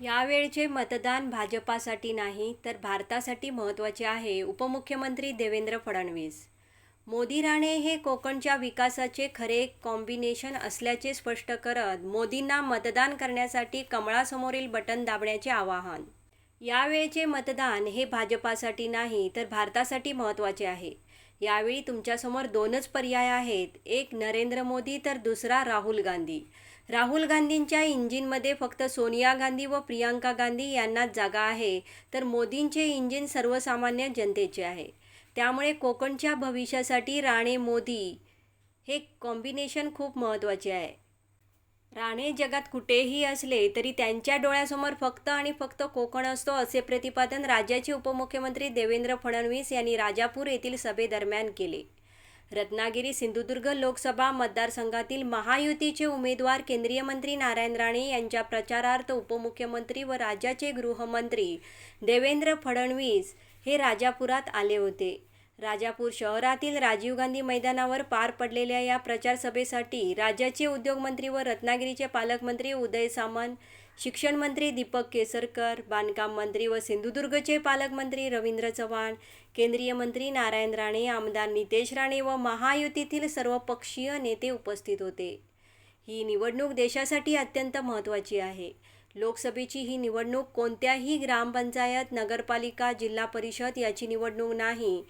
यावेळचे मतदान भाजपासाठी नाही तर भारतासाठी महत्त्वाचे आहे उपमुख्यमंत्री देवेंद्र फडणवीस. मोदी राणे हे कोकणच्या विकासाचे खरे कॉम्बिनेशन असल्याचे स्पष्ट करत मोदींना मतदान करण्यासाठी कमळासमोरील बटन दाबण्याचे आवाहन. यावेळचे मतदान हे भाजपासाठी नाही तर भारतासाठी महत्त्वाचे आहे. यावेळी तुमच्यासमोर दोनच पर्याय आहेत. एक नरेंद्र मोदी तर दुसरा राहुल गांधी. राहुल गांधींच्या इंजिनमध्ये फक्त सोनिया गांधी व प्रियांका गांधी यांनाच जागा आहे तर मोदींचे इंजिन सर्वसामान्य जनतेचे आहे. त्यामुळे कोकणच्या भविष्यासाठी राणे मोदी हे कॉम्बिनेशन खूप महत्त्वाचे आहे. राणे जगात कुठेही असले तरी त्यांच्या डोळ्यासमोर फक्त आणि फक्त कोकण असतो असे प्रतिपादन राज्याचे उपमुख्यमंत्री देवेंद्र फडणवीस यांनी राजापूर येथील सभेदरम्यान केले. रत्नागिरी सिंधुदुर्ग लोकसभा मतदारसंघातील महायुतीचे उमेदवार केंद्रीय मंत्री नारायण राणे यांच्या प्रचारार्थ उपमुख्यमंत्री व राज्याचे गृहमंत्री देवेंद्र फडणवीस हे राजापुरात आले होते. राजापूर शहरातील राजीव गांधी मैदानावर पार पडलेल्या या प्रचार सभेसाठी राज्याचे उद्योगमंत्री व रत्नागिरीचे पालकमंत्री उदय सामंत शिक्षण मंत्री दीपक केसरकर बांधकाम मंत्री व सिंधुदुर्गचे पालकमंत्री रवींद्र चव्हाण केंद्रीय मंत्री नारायण राणे आमदार नितेश राणे व महायुतीतील सर्वपक्षीय नेते उपस्थित होते. ही निवडणूक देशासाठी अत्यंत महत्त्वाची आहे. लोकसभेची ही निवडणूक कोणत्याही ग्रामपंचायत नगरपालिका जिल्हा परिषद याची निवडणूक नाही.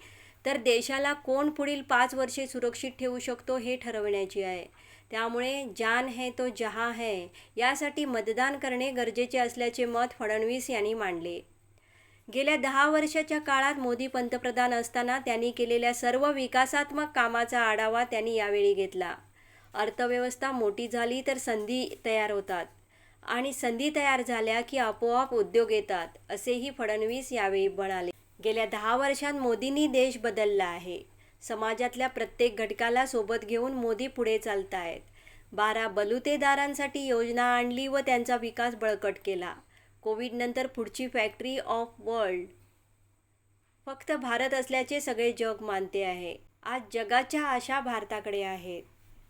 तर देशाला कोण पुढील पाच वर्षे सुरक्षित ठेवू शकतो हे ठरवण्याची आहे. त्यामुळे जान है तो जहा है यासाठी मतदान करणे गरजेचे असल्याचे मत फडणवीस यांनी मांडले. गेल्या दहा वर्षाच्या काळात मोदी पंतप्रधान असताना त्यांनी केलेल्या सर्व विकासात्मक कामाचा आढावा त्यांनी यावेळी घेतला. अर्थव्यवस्था मोठी झाली तर संधी तयार होतात आणि संधी तयार झाल्या की आपोआप उद्योग येतात असेही फडणवीस यावेळी म्हणाले. गेल्या दहा वर्षात मोदींनी देश बदलला आहे. समाजातल्या प्रत्येक घटकाला सोबत घेऊन मोदी पुढे चालत आहेत बारा बलुतेदारांसाठी योजना आणली व त्यांचा विकास बळकट केला. कोविडनंतर पुढची फॅक्टरी ऑफ वर्ल्ड. फक्त भारत असल्याचे सगळे जग मानते आहे. आज जगाच्या आशा भारताकडे आहेत.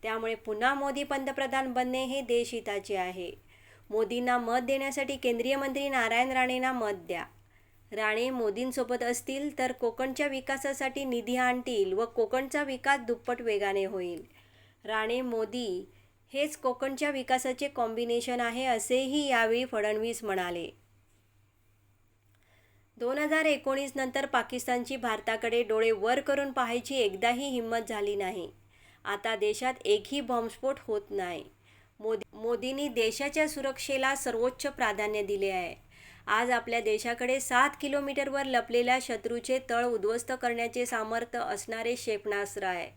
त्यामुळे पुन्हा मोदी पंतप्रधान बनणे हे देशहिताचे आहे. मोदींना मत देण्यासाठी केंद्रीय मंत्री नारायण राणेंना मत द्या. राणे मोदींसोबत असतील तर कोकणच्या विकासासाठी निधी आणतील व कोकणचा विकास दुप्पट वेगाने होईल. राणे मोदी हेच कोकणच्या विकासाचे कॉम्बिनेशन आहे असेही यावेळी फडणवीस म्हणाले. दोन हजार एकोणीस नंतर पाकिस्तानची भारताकडे डोळे वर करून पाहायची एकदाही हिंमत झाली नाही. आता देशात एकही बॉम्बस्फोट होत नाही. मोदी मोदींनी देशाच्या सुरक्षेला सर्वोच्च प्राधान्य दिले आहे. आज आपल्या देशाकडे सात किलोमीटरवर लपलेल्या शत्रूचे तळ उद्ध्वस्त करण्याचे सामर्थ्य असणारे क्षेपणास्त्र आहे.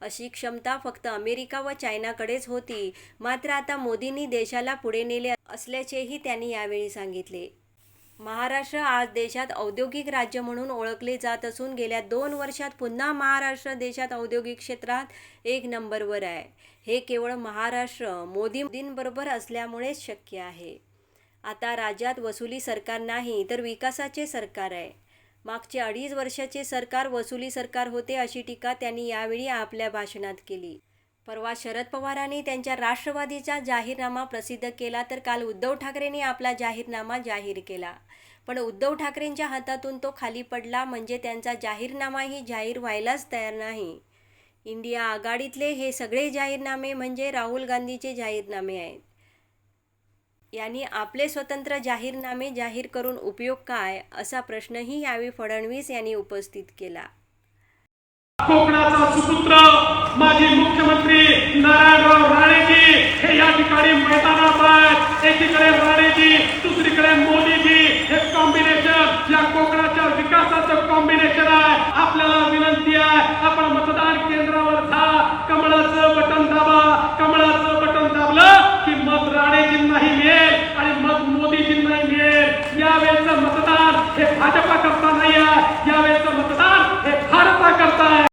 अशी क्षमता फक्त अमेरिका व चायनाकडेच होती मात्र आता मोदींनी देशाला पुढे नेले असल्याचेही त्यांनी यावेळी सांगितले. महाराष्ट्र आज देशात औद्योगिक राज्य म्हणून ओळखले जात असून गेल्या दोन वर्षात पुन्हा महाराष्ट्र देशात औद्योगिक क्षेत्रात एक नंबरवर आहे. हे केवळ महाराष्ट्र मोदी मोदींबरोबर असल्यामुळेच शक्य आहे. आता राज्यात वसुली सरकार नाही तर विकासाचे सरकार आहे. मागचे अडीच वर्षाचे सरकार वसुली सरकार होते अशी टीका त्यांनी यावेळी आपल्या भाषणात केली. परवा शरद पवारांनी त्यांच्या राष्ट्रवादीचा जाहीरनामा प्रसिद्ध केला तर काल उद्धव ठाकरेंनी आपला जाहीरनामा जाहीर केला. पण उद्धव ठाकरेंच्या हातातून तो खाली पडला म्हणजे त्यांचा जाहीरनामाही जाहीर व्हायलाच तयार नाही. इंडिया आघाडीतले हे सगळे जाहीरनामे म्हणजे राहुल गांधीचे जाहीरनामे आहेत. यांनी आपले स्वतंत्र जाहीरनामे जाहीर करून उपयोग काय असा प्रश्नही यावेळी फडणवीस यांनी उपस्थित केला. कोकणाचा सुपुत्र माजी मुख्यमंत्री नारायणराव राणेजी हे या ठिकाणी मैदानात आहेत. एकीकडे राणेजी दुसरीकडे मोदीजी. हे कॉम्बिनेशन या कोकणाच्या विकासाचं कॉम्बिनेशन आहे. आपल्याला विनंती आहे आपण मतदान केंद्रावर जा. कमळाचं बटन दाबा. कमळाचं बटन दाबलं की मत राणेजींनाही मिळेल आणि मत मोदीजींनाही मिळेल यावेळेचं मतदान हे भाजपा करता नाही आहे. यावेळेचं मतदान हे भारता करता आहे